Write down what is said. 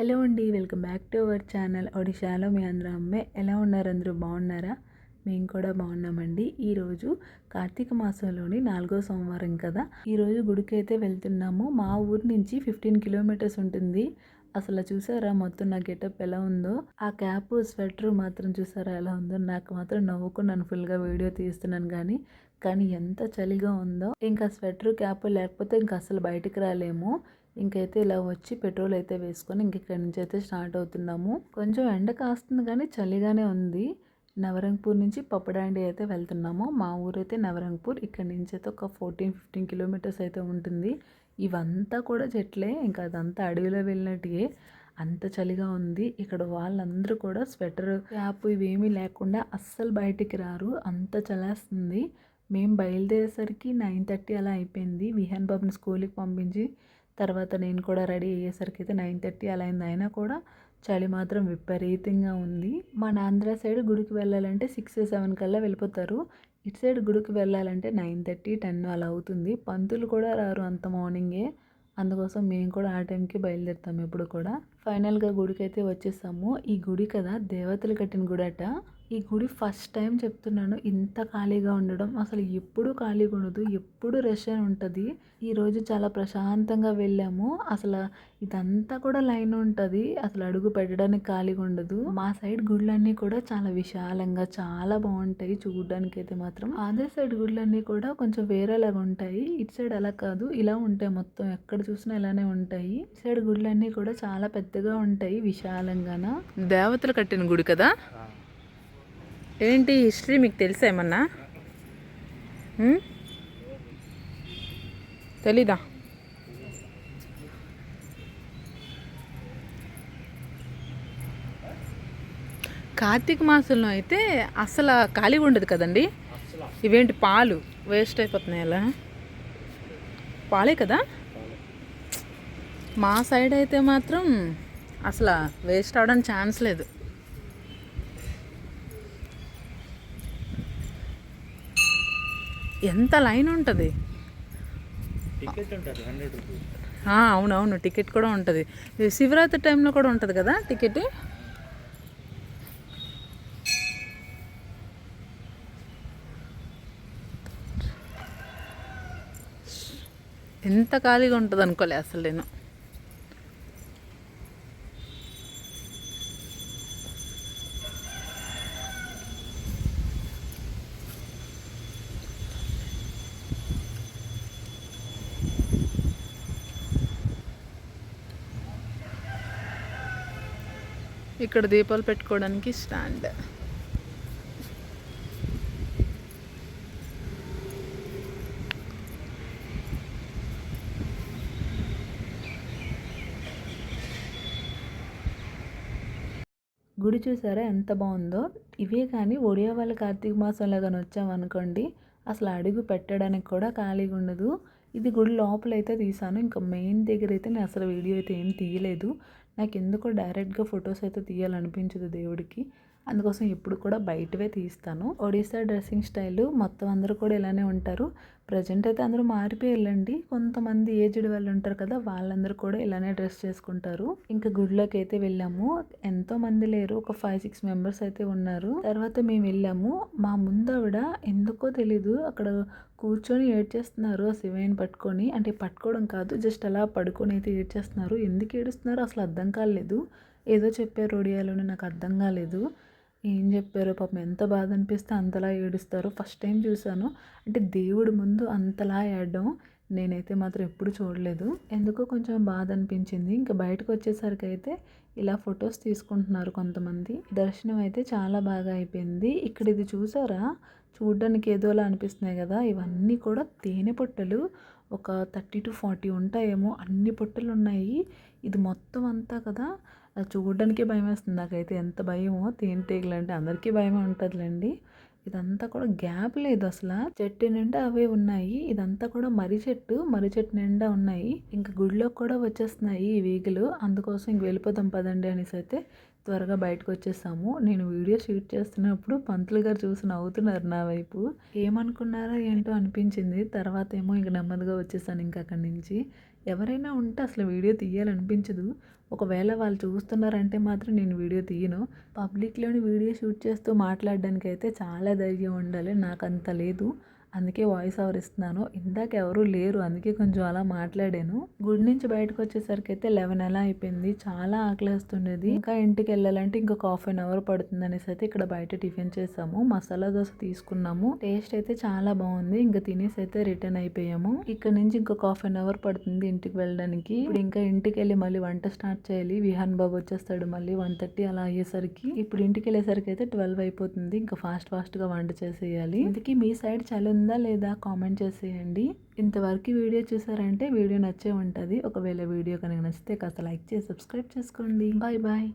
Hello అండి welcome back to our channel ఒడిశాలో మీ అందరూ అమ్మే. ఎలా ఉన్నారు? అందరూ బాగున్నారా? మేము కూడా బాగున్నామండి. ఈరోజు కార్తీక మాసంలోని నాలుగో సోమవారం కదా. ఈరోజు గుడికి అయితే వెళ్తున్నాము. మా ఊరు నుంచి ఫిఫ్టీన్ కిలోమీటర్స్ ఉంటుంది. అసలు చూసారా మొత్తం నా గెటప్ ఎలా ఉందో? ఆ క్యాప్ స్వెటర్ మాత్రం చూసారా ఎలా ఉందో? నాకు మాత్రం నవ్వుకున్నాను. ఫుల్గా వీడియో తీస్తున్నాను కానీ కానీ ఎంత చలిగా ఉందో. ఇంకా స్వెటర్ క్యాప్ లేకపోతే ఇంకా అసలు బయటకు రాలేము. ఇంకైతే ఇలా వచ్చి పెట్రోల్ అయితే వేసుకొని ఇంక ఇక్కడి నుంచి అయితే స్టార్ట్ అవుతున్నాము. కొంచెం ఎండ కాస్తుంది కానీ చలిగానే ఉంది. నవరంగపూర్ నుంచి పప్పడాండి అయితే వెళ్తున్నాము. మా ఊరైతే నవరంగపూర్ ఇక్కడ నుంచి అయితే ఒక ఫోర్టీన్ ఫిఫ్టీన్ కిలోమీటర్స్ అయితే ఉంటుంది. ఇవంతా కూడా చెట్లే ఇంకా అదంతా అడవిలో వెళ్ళినట్టుగా అంత చలిగా ఉంది. ఇక్కడ వాళ్ళందరూ కూడా స్వెటర్ క్యాప్ ఇవేమీ లేకుండా అస్సలు బయటికి రారు. అంత చలేస్తుంది. మేము బయలుదేరేసరికి నైన్ థర్టీ అలా అయిపోయింది. విహాన్ బాబుని స్కూల్కి పంపించి తర్వాత నేను కూడా రెడీ అయ్యేసరికి అయితే నైన్ థర్టీ అలా అయింది. అయినా కూడా చలి మాత్రం విపరీతంగా ఉంది. మన ఆంధ్ర సైడ్ గుడికి వెళ్ళాలంటే సిక్స్ సెవెన్ కల్లా వెళ్ళిపోతారు. ఇటు సైడ్ గుడికి వెళ్ళాలంటే నైన్ థర్టీ టెన్ అలా అవుతుంది. పంతులు కూడా రారు అంత మార్నింగే. అందుకోసం మేము కూడా ఆ టైంకి బయలుదేరుతాం ఎప్పుడు కూడా. ఫైనల్గా గుడికి అయితే వచ్చేసాము. ఈ గుడి కదా దేవతలు కట్టిన గుడి అట ఈ గుడి ఫస్ట్ టైం చెప్తున్నాను ఇంత ఖాళీగా ఉండడం. అసలు ఎప్పుడు ఖాళీగా ఉండదు ఎప్పుడు రష్ అని ఉంటుంది. ఈరోజు చాలా ప్రశాంతంగా వెళ్ళాము. అసలు ఇదంతా కూడా లైన్ ఉంటుంది. అసలు అడుగు పెట్టడానికి ఖాళీగా ఉండదు. మా సైడ్ గుళ్ళన్నీ కూడా చాలా విశాలంగా చాలా బాగుంటాయి చూడడానికి అయితే మాత్రం. అదే సైడ్ గుళ్ళన్నీ కూడా కొంచెం వేరేలాగా ఉంటాయి. ఇటు సైడ్ అలా కాదు ఇలా ఉంటాయి మొత్తం. ఎక్కడ చూసినా ఇలానే ఉంటాయి. ఇటు సైడ్ గుళ్ళన్నీ కూడా చాలా పెద్దగా ఉంటాయి విశాలంగాన. దేవతలు కట్టిన గుడి కదా? ఏంటి హిస్టరీ మీకు తెలుసా ఏమన్నా? తెలీదా? కార్తీక మాసంలో అయితే అసలు ఖాళీగా ఉండదు కదండి. ఇవేంటి పాలు? వేస్ట్ అయిపోతున్నాయి అలా. పాలే కదా? మా సైడ్ అయితే మాత్రం అసలు వేస్ట్ అవడానికి ఛాన్స్ లేదు. ఎంత లైన్ ఉంటుంది? అవునవును టికెట్ కూడా ఉంటుంది. శివరాత్రి టైంలో కూడా ఉంటుంది కదా టికెట్? ఎంత ఖాళీగా ఉంటుంది అనుకోలే అసలు నేను. ఇక్కడ దీపాలు పెట్టుకోవడానికి స్టాండ్. గుడి చూసారా ఎంత బాగుందో? ఇవే కానీ ఒడియా వాళ్ళ కార్తీక మాసంలో కానీ వచ్చామనుకోండి అసలు అడుగు పెట్టడానికి కూడా ఖాళీగా ఉండదు. ఇది గుడి లోపల అయితే తీసాను ఇంకా మెయిన్ దగ్గర అయితే నేను అసలు వీడియో అయితే ఏం తీయలేదు. నాకు ఎందుకో డైరెక్ట్గా ఫొటోస్ అయితే తీయాలనిపించదు దేవుడికి. అందుకోసం ఎప్పుడు కూడా బయటవే తీస్తాను. ఒడిశా డ్రెస్సింగ్ స్టైల్ మొత్తం అందరూ కూడా ఇలానే ఉంటారు. ప్రజెంట్ అయితే అందరూ మారిపోయేళ్ళండి కొంతమంది ఏజ్డ్ వాళ్ళు ఉంటారు కదా వాళ్ళందరూ కూడా ఇలానే డ్రెస్ చేసుకుంటారు. ఇంకా గుడిలోకి అయితే వెళ్ళాము. ఎంతో మంది లేరు. ఒక ఫైవ్ సిక్స్ మెంబర్స్ అయితే ఉన్నారు. తర్వాత మేము వెళ్ళాము. మా ముందు ఆవిడ ఎందుకో తెలీదు. అక్కడ కూర్చొని ఏడ్చేస్తున్నారు ఆ శివయ్యని పట్టుకొని. అంటే పట్టుకోవడం కాదు జస్ట్ అలా పడుకొని అయితే ఏడ్చేస్తున్నారు ఎందుకు ఏడుస్తున్నారో? అసలు అర్థం కాలేదు. ఏదో చెప్పారు ఒడియాలోనే నాకు అర్థం కాలేదు. ఏం చెప్పారో పాపం ఎంత బాధ అనిపిస్తే అంతలా ఏడుస్తారో ఫస్ట్ టైం చూశాను. అంటే దేవుడు ముందు అంతలా ఏడడం నేనైతే మాత్రం ఎప్పుడు చూడలేదు. ఎందుకో కొంచెం బాధ అనిపించింది ఇంకా బయటకు వచ్చేసరికి అయితే ఇలా ఫొటోస్ తీసుకుంటున్నారు కొంతమంది. దర్శనం అయితే చాలా బాగా అయిపోయింది. ఇక్కడ ఇది చూసారా? చూడడానికి ఏదోలా అనిపిస్తున్నాయి కదా. ఇవన్నీ కూడా తేనె పొట్టలు. ఒక థర్టీ టు ఫార్టీ ఉంటాయేమో అన్ని పొట్టలు ఉన్నాయి ఇది మొత్తం అంతా కదా అది చూడడానికి భయం వేస్తుంది నాకైతే. ఎంత భయమో తేనెటీగలు అంటే అందరికీ భయమే ఉంటుందిలేండి. ఇదంతా కూడా గ్యాప్ లేదు అసలు. చెట్టు నిండా అవే ఉన్నాయి. ఇదంతా కూడా మర్రి చెట్టు మర్రి చెట్టు నిండా ఉన్నాయి. ఇంకా గుడిలోకి కూడా వచ్చేస్తున్నాయి ఈ వీగులు. అందుకోసం ఇంక వెళ్ళిపోదాం పదండి అనేసి అయితే త్వరగా బయటకు వచ్చేసాము. నేను వీడియో షూట్ చేస్తున్నప్పుడు పంతులు గారు చూసి నవ్వుతున్నారు నా వైపు. ఏమనుకున్నారో ఏంటో అనిపించింది. తర్వాత ఏమో ఇంక నెమ్మదిగా వచ్చేసాను ఇంకా అక్కడి నుంచి. ఎవరైనా ఉంటే అసలు వీడియో తీయాలనిపించదు. ఒకవేళ వాళ్ళు చూస్తున్నారంటే మాత్రం నేను వీడియో తీయను. పబ్లిక్లోని వీడియో షూట్ చేస్తూ మాట్లాడడానికి అయితే చాలా ధైర్యం ఉండాలి. నాకు అంత లేదు. అందుకే వాయిస్ ఓవర్ ఇస్తున్నాను. ఇందాక ఎవరు లేరు అందుకే కొంచెం అలా మాట్లాడాను. గుడి నుంచి బయటకు వచ్చేసరికి అయితే లెవెన్ అలా అయిపోయింది. చాలా ఆకలిస్తుండేది ఇంకా ఇంటికి వెళ్ళాలంటే ఇంకొక హాఫ్ అన్ అవర్ పడుతుంది అనేసి అయితే ఇక్కడ బయట టిఫిన్ చేసాము. మసాలా దోశ తీసుకున్నాము. టేస్ట్ అయితే చాలా బాగుంది. ఇంకా తినేసి అయితే రిటర్న్ అయిపోయాము. ఇక్కడ నుంచి ఇంకొక హాఫ్ అన్ అవర్ పడుతుంది ఇంటికి వెళ్ళడానికి. ఇప్పుడు ఇంకా ఇంటికి వెళ్ళి మళ్ళీ వంట స్టార్ట్ చేయాలి. విహాన్ బాబు వచ్చేస్తాడు మళ్ళీ వన్ థర్టీ అలా అయ్యేసరికి. ఇప్పుడు ఇంటికి వెళ్ళేసరికి అయితే ట్వెల్వ్ అయిపోతుంది. ఇంకా ఫాస్ట్ ఫాస్ట్గా వంట చేసేయాలి. ఇంతకీ మీ సైడ్ చలి ఉందా లేదా కామెంట్ చేసేయండి. ఇంతవరకు వీడియో చూసారంటే వీడియో నచ్చే ఉంటుంది. ఒకవేళ వీడియో కనుక నచ్చితే కాస్త లైక్ చేసి సబ్స్క్రైబ్ చేసుకోండి. Bye bye.